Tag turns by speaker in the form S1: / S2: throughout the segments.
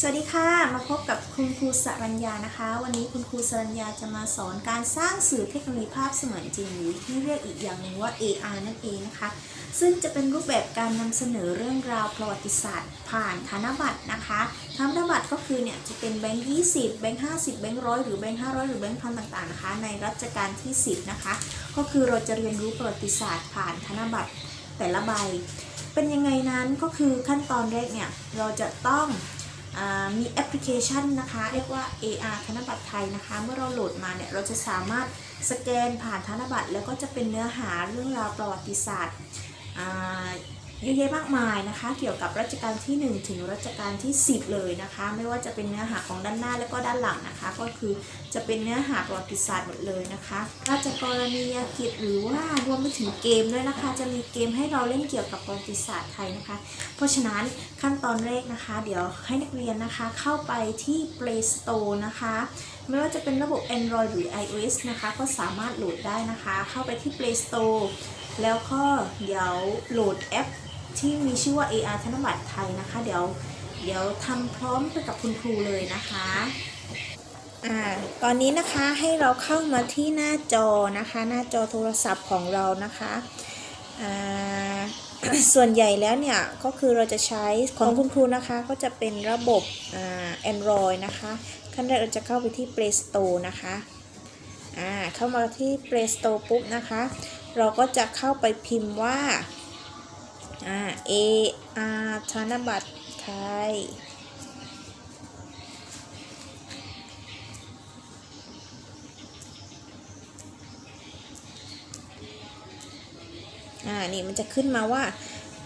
S1: สวัสดีค่ะมาพบกับคุณครูสรัญญานะคะ วันนี้คุณครูสรัญญาจะมาสอนการสร้างสื่อเทคโนโลยีภาพเสมือนจริงหรือที่เรียกอีกอย่างหนึ่งว่า AR นั่นเองนะคะ ซึ่งจะเป็นรูปแบบการนำเสนอเรื่องราวประวัติศาสตร์ ผ่านธนบัตรนะคะธนบัตรก็คือเนี่ยจะเป็นแบงค์20แบงค์50แบงค์ร้อยหรือแบงค์500หรือแบงค์พันต่างๆนะคะในรัชกาลที่ 10 นะคะ ก็คือเราจะเรียนรู้ประวัติศาสตร์ผ่านธนบัตรแต่ละใบ เป็นยังไงนั้นก็คือขั้นตอนแรกเนี่ยเราจะต้อง มีแอปพลิเคชันนะคะ เรียกว่า AR ธนบัตรไทยนะคะ เมื่อเราโหลดมาเนี่ยเราจะสามารถสแกนผ่านธนบัตรแล้วก็จะเป็นเนื้อหาเรื่องราวประวัติศาสตร์ เยอะแยะมากมายนะคะ เกี่ยวกับรัชกาลที่ 1 ถึงรัชกาลที่ 10 เลยนะคะ ไม่ว่าจะเป็นเนื้อหาของด้านหน้าและก็ด้านหลังนะคะ ก็คือจะเป็นเนื้อหาประวัติศาสตร์หมดเลยนะคะราชกรณียกิจหรือว่ารวมไปถึงเกมด้วยนะคะ จะมีเกมให้เราเล่นเกี่ยวกับประวัติศาสตร์ไทยนะคะ เพราะฉะนั้นขั้นตอนแรกนะคะ เดี๋ยวให้นักเรียนนะคะเข้าไปที่ Play Store นะคะไม่ว่าจะเป็นระบบ Android หรือ iOS นะคะ ก็สามารถโหลดได้นะคะ เข้าไปที่ Play Store แล้วก็เดี๋ยวโหลดแอป ที่มีชื่อว่า AR ธนบัตรไทยนะคะ เดี๋ยวเดี๋ยวทำพร้อมไปกับคุณครูเลยนะคะอ่าตอนนี้นะคะให้เราเข้ามาที่หน้าจอนะคะ หน้าจอโทรศัพท์ของเรานะคะอ่าส่วนใหญ่แล้วเนี่ยก็คือเราจะใช้ของคุณครูนะคะก็จะเป็นระบบอ่า Android นะคะขั้นแรกเราจะเข้าไปที่ Play Store นะคะอ่าเข้ามาที่ Play Store ปุ๊บนะคะ เราก็จะเข้าไปพิมพ์ว่า อ่า A R ธนบัตรไทยอ่า นี่มันจะขึ้นมาว่า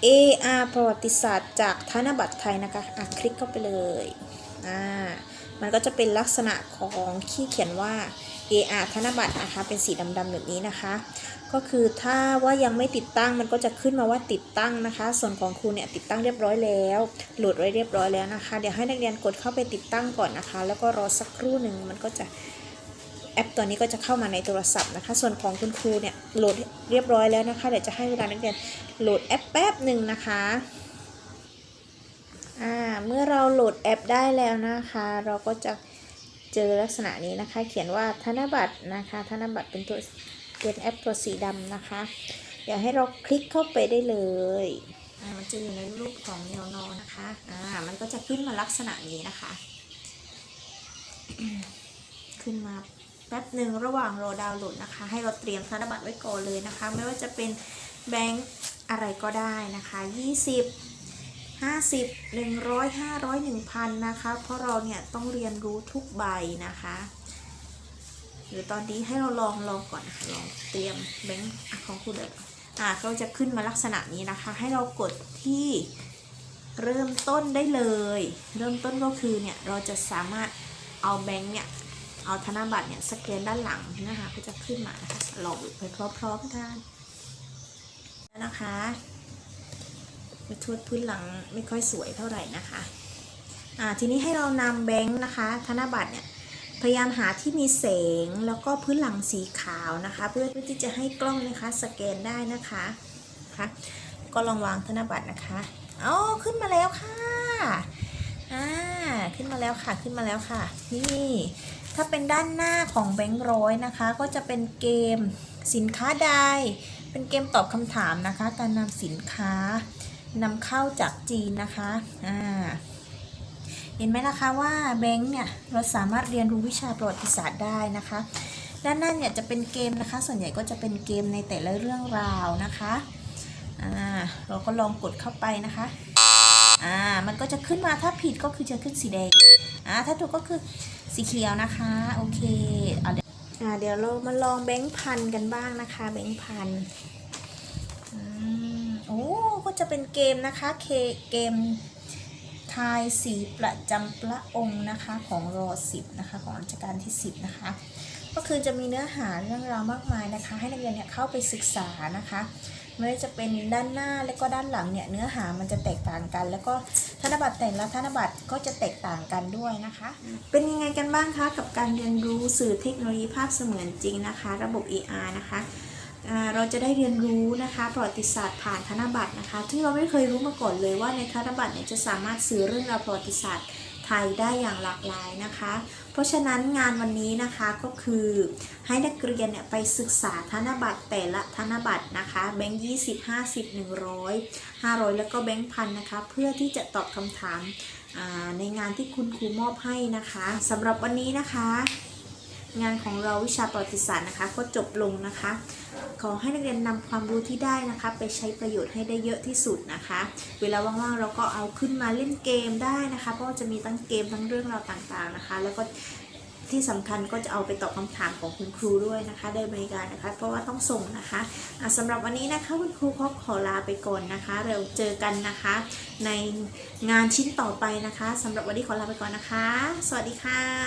S1: AR ประวัติศาสตร์จากธนบัตรไทยนะคะ อะ คลิกเข้าไปเลย อ่ามันก็จะเป็นลักษณะของที่เขียนว่า AR ธนบัตรนะคะ เป็นสีดำๆแบบนี้นะคะ ก็คือถ้าว่ายังไม่ติดตั้งมันก็จะขึ้นมาว่าติดตั้งนะคะ ส่วนของครูเนี่ยติดตั้งเรียบร้อยแล้วโหลดไว้เรียบร้อยแล้วนะคะ เดี๋ยวให้นักเรียนกดเข้าไปติดตั้งก่อนนะคะ แล้วก็รอสักครู่หนึ่งมันก็จะแอปตัวนี้ก็จะเข้ามาในโทรศัพท์นะคะ ส่วนของคุณครูเนี่ยโหลดเรียบร้อยแล้วนะคะ เดี๋ยวจะให้เวลานักเรียนโหลดแอปแป๊บหนึ่งนะคะ อ่าเมื่อเราโหลดแอปได้แล้วนะคะ เราก็จะเจอลักษณะนี้นะคะ เขียนว่าธนบัตรนะคะ ธนบัตรเป็นตัวเป็นแอปตัวสีดำนะคะเดี๋ยวให้เราคลิกเข้าไปได้เลยมันจะอยู่ในรูปของแนวนอนนะคะอ่ามันก็จะขึ้นมาลักษณะนี้นะคะ ขึ้นมาแป๊บหนึ่งระหว่างรอดาวน์โหลดนะคะ ให้เราเตรียมธนบัตรไว้ก่อนเลยนะคะ ไม่ว่าจะเป็นแบงก์อะไรก็ได้นะคะ 20 50 100 500 1000นะคะ เพราะเราเนี่ยต้องเรียนรู้ทุกใบนะคะ หรือตอนนี้ให้เราลองลองก่อนลองเตรียมแบงก์ของคุณเดี๋ยอะก็จะขึ้นมาลักษณะนี้นะคะ ให้เรากดที่เริ่มต้นได้เลย เริ่มต้นก็คือเนี่ยเราจะสามารถเอาแบงก์เนี่ยเอาธนบัตรเนี่ยสแกนด้านหลังนะคะก็จะขึ้นมานะคะลองไปพร้อมๆกันนะคะ ไปทวดพื้นหลังไม่ค่อยสวยเท่าไหร่นะคะอ่าทีนี้ให้เรานำแบงค์นะคะ ธนบัตรเนี่ยพยายามหาที่มีแสงแล้วก็พื้นหลังสีขาวนะคะ เพื่อที่จะให้กล้องนะคะสแกนได้นะคะนะคะก็ลองวางธนบัตรนะคะอ๋อขึ้นมาแล้วค่ะอ่าขึ้นมาแล้วค่ะขึ้นมาแล้วค่ะ นี่ถ้าเป็นด้านหน้าของแบงค์ร้อยนะคะ ก็จะเป็นเกมสินค้าใดเป็นเกมตอบคำถามนะคะ การนำสินค้า นำเข้าจากจีนนะคะอ่าเห็นไหมนะคะว่าแบงค์เนี่ยเราสามารถเรียนรู้วิชาประวัติศาสตร์ได้นะคะ ด้านหน้าเนี่ยจะเป็นเกมนะคะ ส่วนใหญ่ก็จะเป็นเกมในแต่ละเรื่องราวนะคะอ่าเราก็ลองกดเข้าไปนะคะอ่ามันก็จะขึ้นมาถ้าผิดก็คือจะขึ้นสีแดงอ่าถ้าถูกก็คือสีเขียวนะคะโอเคเอาเดี๋ยวอ่าเดี๋ยวเรามาลองแบงค์พันกันบ้างนะคะแบงค์พัน อ้ก็จะเป็นเกมนะคะเคเกมทายสีประจำพระองค์นะคะของรอสิบนะคะของรัชกาลที่สิบนะคะ ก็คือจะมีเนื้อหาเรื่องราวมากมายนะคะ ให้นักเรียนเนี่ยเข้าไปศึกษานะคะไม่ว่าจะเป็นด้านหน้าและก็ด้านหลังเนี่ยเนื้อหามันจะแตกต่างกัน แล้วก็ธนบัตรแต่ละธนบัตรก็จะแตกต่างกันด้วยนะคะ เป็นยังไงกันบ้างคะกับการเรียนรู้สื่อเทคโนโลยีภาพเสมือนจริงนะคะ ระบบ AR นะคะ เราจะได้เรียนรู้นะคะประวัติศาสตร์ผ่านธนบัตรนะคะ ที่เราไม่เคยรู้มาก่อนเลยว่าในธนบัตรเนี่ยจะสามารถสื่อเรื่องราวประวัติศาสตร์ไทยได้อย่างหลากหลายนะคะ เพราะฉะนั้นงานวันนี้นะคะก็คือให้นักเรียนเนี่ยไปศึกษาธนบัตรแต่ละธนบัตรนะคะแบงค์ยี่สิบห้าสิบหนึ่งร้อยห้าร้อยแล้วก็แบงค์พันนะคะ เพื่อที่จะตอบคำถามในงานที่คุณครูมอบให้นะคะสำหรับวันนี้นะคะ งานของเราวิชาประวัติศาสตร์นะคะ ก็จบลงนะคะ ขอให้นักเรียนนำความรู้ที่ได้นะคะ ไปใช้ประโยชน์ให้ได้เยอะที่สุดนะคะ เวลาว่างๆเราก็เอาขึ้นมาเล่นเกมได้นะคะเพราะว่าจะมีทั้งเกมทั้งเรื่องราวต่างๆนะคะ แล้วก็ที่สำคัญก็จะเอาไปตอบคำถามของคุณครูด้วยนะคะ ได้บริการนะคะ เพราะว่าต้องส่งนะคะะสำหรับวันนี้นะคะคุณครูก็ขอลาไปก่อนนะคะ เราเจอกันนะคะ ในงานชิ้นต่อไปนะคะสำหรับวันนี้ขอลาไปก่อนนะคะ สวัสดีค่ะ